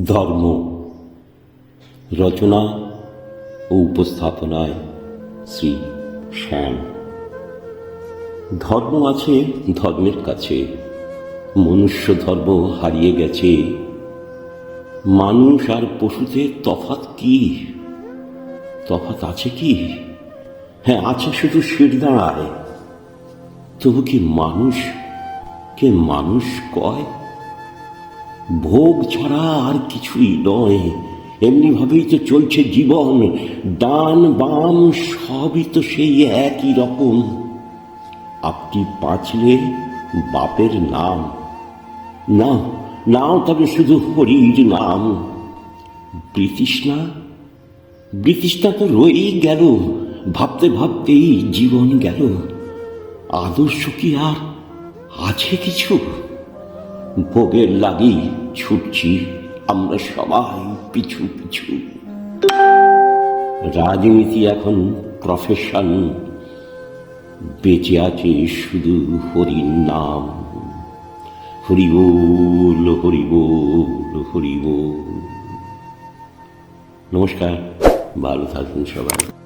ধর্ম, রচনা ও উপস্থাপনায় শ্রী শ্যাম। ধর্ম আছে ধর্মের কাছে, মনুষ্য ধর্ম হারিয়ে গেছে। মানুষ আর পশুতে তফাত কি? তফাত আছে কি? হ্যাঁ আছে শুধু শির দাঁড়ায় তবু কি মানুষ, কে মানুষ কয়? ভোগ ছাড়া আর কিছুই নয়। এমনি ভাবেই তো চলছে জীবন। ডান বাম সবই তো সেই একই রকম। আপনি পাঁচলে বাপের নাম। না নাও তবে শুধু হরির নাম। ব্রিটিশনা ব্রিটিশটা তো রয়েই গেল। ভাবতে ভাবতেই জীবন গেল। আদর্শ কি আর আছে কিছু? ভোগের লাগি ছুটছি, আমরা সবাই পিছু পিছু। রাজনীতি এখন প্রফেশন বেঁচে আছে শুধু হরির নাম। হরি বল হরি বল হরি বল। নমস্কার, ভালো থাকুন সবাই।